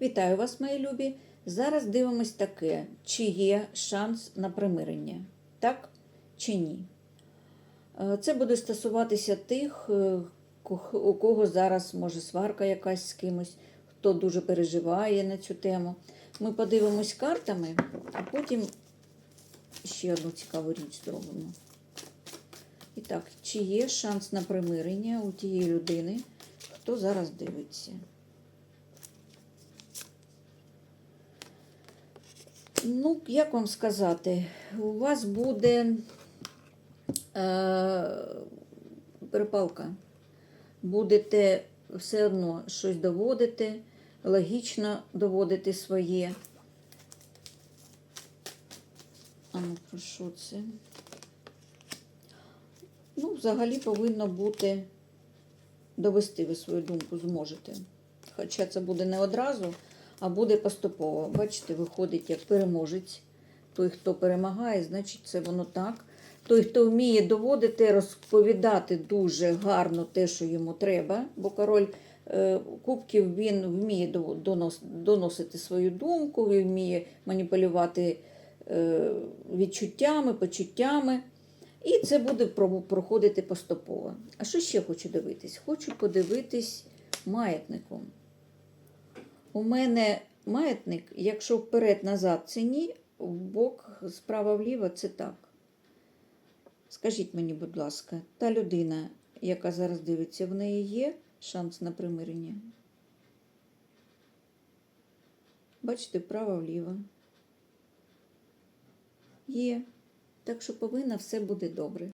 Вітаю вас, мої любі. Зараз дивимось таке, чи є шанс на примирення, так чи ні. Е, Це буде стосуватися тих, е, у кого зараз може сварка якась з кимось, хто дуже переживає на цю тему. Ми подивимось картами, а потім ще одну цікаву річ зробимо. І так, чи є шанс на примирення у тієї людини, хто зараз дивиться? Ну, як вам сказати, у вас буде е, перепалка. Будете все одно щось доводити, логічно доводити своє. А ну, про що це? Ну, взагалі повинно бути довести ви свою думку зможете. Хоча це буде не одразу, а буде поступово. Бачите, виходить як переможець. Той, хто перемагає, значить це воно так. Той, хто вміє доводити, розповідати дуже гарно те, що йому треба, бо король е, кубків він вміє донос- доносити свою думку, він вміє маніпулювати е, відчуттями, почуттями. І це буде проходити поступово. А що ще хочу дивитись? Хочу подивитись маятником. У мене маятник, якщо вперед-назад це ні, в бок справа-вліво це так. Скажіть мені, будь ласка, та людина, яка зараз дивиться, в неї є шанс на примирення? Бачите, вправо-вліво. Є. Так що повинно все буде добре.